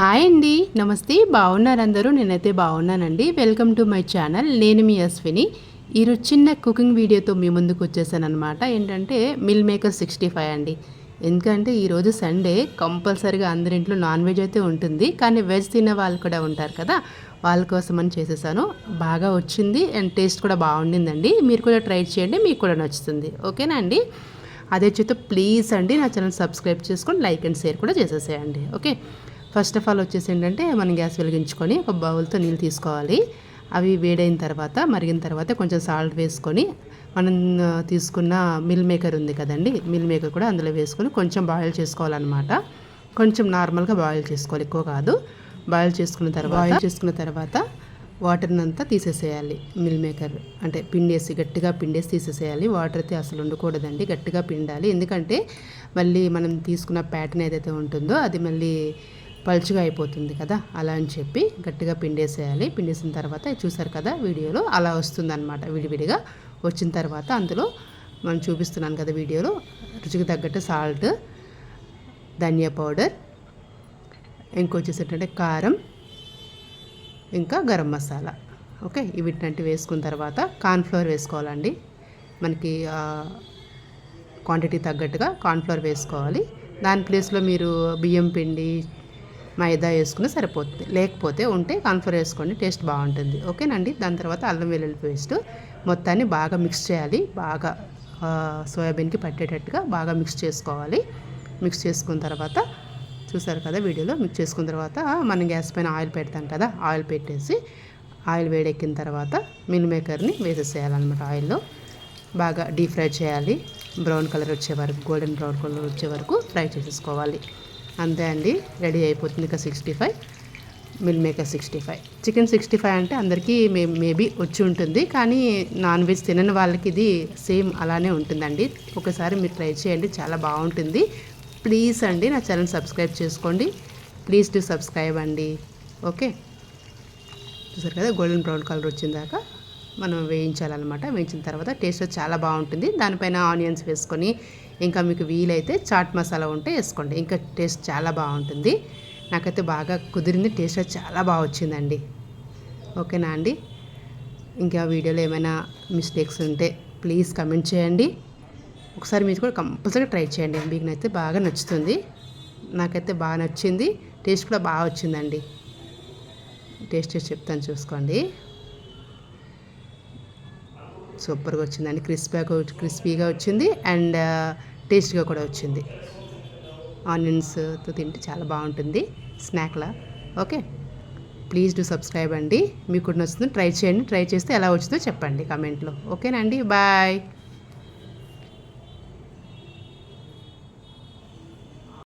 Hi అండి. నమస్తే. బాగున్నారు అందరూ నేనైతే బాగున్నానండి. Welcome to my channel. నేను మీ అశ్విని. ఈరోజు చిన్న కుకింగ్ వీడియోతో మీ ముందుకు వచ్చేసాను అనమాట ఏంటంటే మిల్ మేకర్ సిక్స్టీ ఫైవ్ అండి. ఎందుకంటే ఈరోజు సండే. కంపల్సరీగా అందరింట్లో నాన్ వెజ్ అయితే ఉంటుంది. కానీ వెజ్ తినే వాళ్ళు కూడా ఉంటారు కదా. వాళ్ళ కోసం అని చేసేసాను. బాగా వచ్చింది. అండ్ టేస్ట్ కూడా బాగుండిందండి. మీరు కూడా ట్రై చేయండి. మీకు కూడా నచ్చుతుంది. ఓకేనా అండి? అదే చేత ప్లీజ్ అండి నా ఛానల్ సబ్స్క్రైబ్ చేసుకొని లైక్ అండ్ షేర్ కూడా చేసేసేయండి. ఓకే? ఫస్ట్ ఆఫ్ ఆల్ వచ్చేసి ఏంటంటే మనం గ్యాస్ వెలిగించుకొని ఒక బౌల్తో నీళ్ళు తీసుకోవాలి. అవి వేడైన తర్వాత మరిగిన తర్వాత కొంచెం సాల్ట్ వేసుకొని మనం తీసుకున్న మిల్ మేకర్ ఉంది కదండి మిల్ మేకర్ కూడా అందులో వేసుకొని కొంచెం బాయిల్ చేసుకోవాలన్నమాట. కొంచెం నార్మల్గా బాయిల్ చేసుకోవాలి ఎక్కువ కాదు. బాయిల్ చేసుకున్న తర్వాత బాయిల్ చేసుకున్న తర్వాత వాటర్ని అంతా తీసేసేయాలి మిల్ మేకర్. అంటే పిండేసి గట్టిగా పిండేసి తీసేసేయాలి. వాటర్ అయితే అసలు ఉండకూడదండి గట్టిగా పిండాలి. ఎందుకంటే మళ్ళీ మనం తీసుకున్న ప్యాటర్న్ ఏదైతే ఉంటుందో అది మళ్ళీ పలుచుగా అయిపోతుంది కదా? అలా అని చెప్పి గట్టిగా పిండేసేయాలి. పిండేసిన తర్వాత చూసారు కదా వీడియోలో అలా వస్తుందన్నమాట విడివిడిగా. వచ్చిన తర్వాత అందులో మనం చూపిస్తున్నాను కదా వీడియోలో రుచికి తగ్గట్టు సాల్ట్ ధనియా పౌడర్ ఇంకొచ్చేసి ఏంటంటే కారం ఇంకా గరం మసాలా. ఓకే? వీటినంటి వేసుకున్న తర్వాత కార్న్ఫ్లవర్ వేసుకోవాలండి. మనకి క్వాంటిటీ తగ్గట్టుగా కార్న్ఫ్లవర్ వేసుకోవాలి. దాని ప్లేస్లో మీరు బియ్యం పిండి మైదా వేసుకుని సరిపోతుంది. లేకపోతే ఉంటే కాన్ఫర్ వేసుకోండి టేస్ట్ బాగుంటుంది. ఓకేనండి? దాని తర్వాత అల్లం వెల్లుల్లి పేస్ట్ మొత్తాన్ని బాగా మిక్స్ చేయాలి. బాగా సోయాబీన్కి పట్టేటట్టుగా బాగా మిక్స్ చేసుకోవాలి. మిక్స్ చేసుకున్న తర్వాత చూసారు కదా వీడియోలో? మిక్స్ చేసుకున్న తర్వాత మనం గ్యాస్ పైన ఆయిల్ పెడతాం కదా ఆయిల్ పెట్టేసి ఆయిల్ వేడెక్కిన తర్వాత మిల్ మేకర్ని వేసేసేయాలన్నమాట ఆయిల్లో. బాగా డీప్ ఫ్రై చేయాలి. బ్రౌన్ కలర్ వచ్చే వరకు గోల్డెన్ బ్రౌన్ కలర్ వచ్చే వరకు ఫ్రై చేసేసుకోవాలి. అంతే అండి. రెడీ అయిపోతుంది ఇక sixty five. Meal maker sixty five. Chicken sixty five అంటే అందరికీ మే మేబీ వచ్చి ఉంటుంది. కానీ నాన్ వెజ్ తినని వాళ్ళకి ఇది సేమ్ అలానే ఉంటుందండి. ఒకసారి మీరు ట్రై చేయండి. చాలా బాగుంటుంది. ప్లీజ్ అండి నా ఛానల్ సబ్స్క్రైబ్ చేసుకోండి. ప్లీజ్ టు సబ్స్క్రైబ్ అండి. ఓకే? చూసారు కదా? గోల్డెన్ బ్రౌన్ కలర్ వచ్చిందాకా? మనం వేయించాలన్నమాట. వేయించిన తర్వాత టేస్ట్ చాలా బాగుంటుంది. దానిపైన ఆనియన్స్ వేసుకొని ఇంకా మీకు వీలైతే చాట్ మసాలా ఉంటే వేసుకోండి. ఇంకా టేస్ట్ చాలా బాగుంటుంది. నాకైతే బాగా కుదిరింది. టేస్ట్ చాలా బాగా వచ్చిందండి. ఓకేనా అండి? ఇంకా వీడియోలో ఏమైనా మిస్టేక్స్ ఉంటే ప్లీజ్ కమెంట్ చేయండి. ఒకసారి మీరు కూడా కంపల్సరీ ట్రై చేయండి. మీకు అయితే బాగా నచ్చుతుంది. నాకైతే బాగా నచ్చింది. టేస్ట్ కూడా బాగా వచ్చిందండి. టేస్ట్ చేసి చెప్తాను చూసుకోండి. సూపర్గా వచ్చిందండి. క్రిస్పీగా క్రిస్పీగా వచ్చింది. అండ్ టేస్ట్గా కూడా వచ్చింది. ఆనియన్స్తో తింటే చాలా బాగుంటుంది. స్నాక్లా. ఓకే? ప్లీజ్ డూ సబ్స్క్రైబ్ అండి. మీకు కూడా నచ్చుతుంది. ట్రై చేయండి. ట్రై చేస్తే ఎలా వచ్చిందో చెప్పండి కామెంట్లో. ఓకేనండి బాయ్.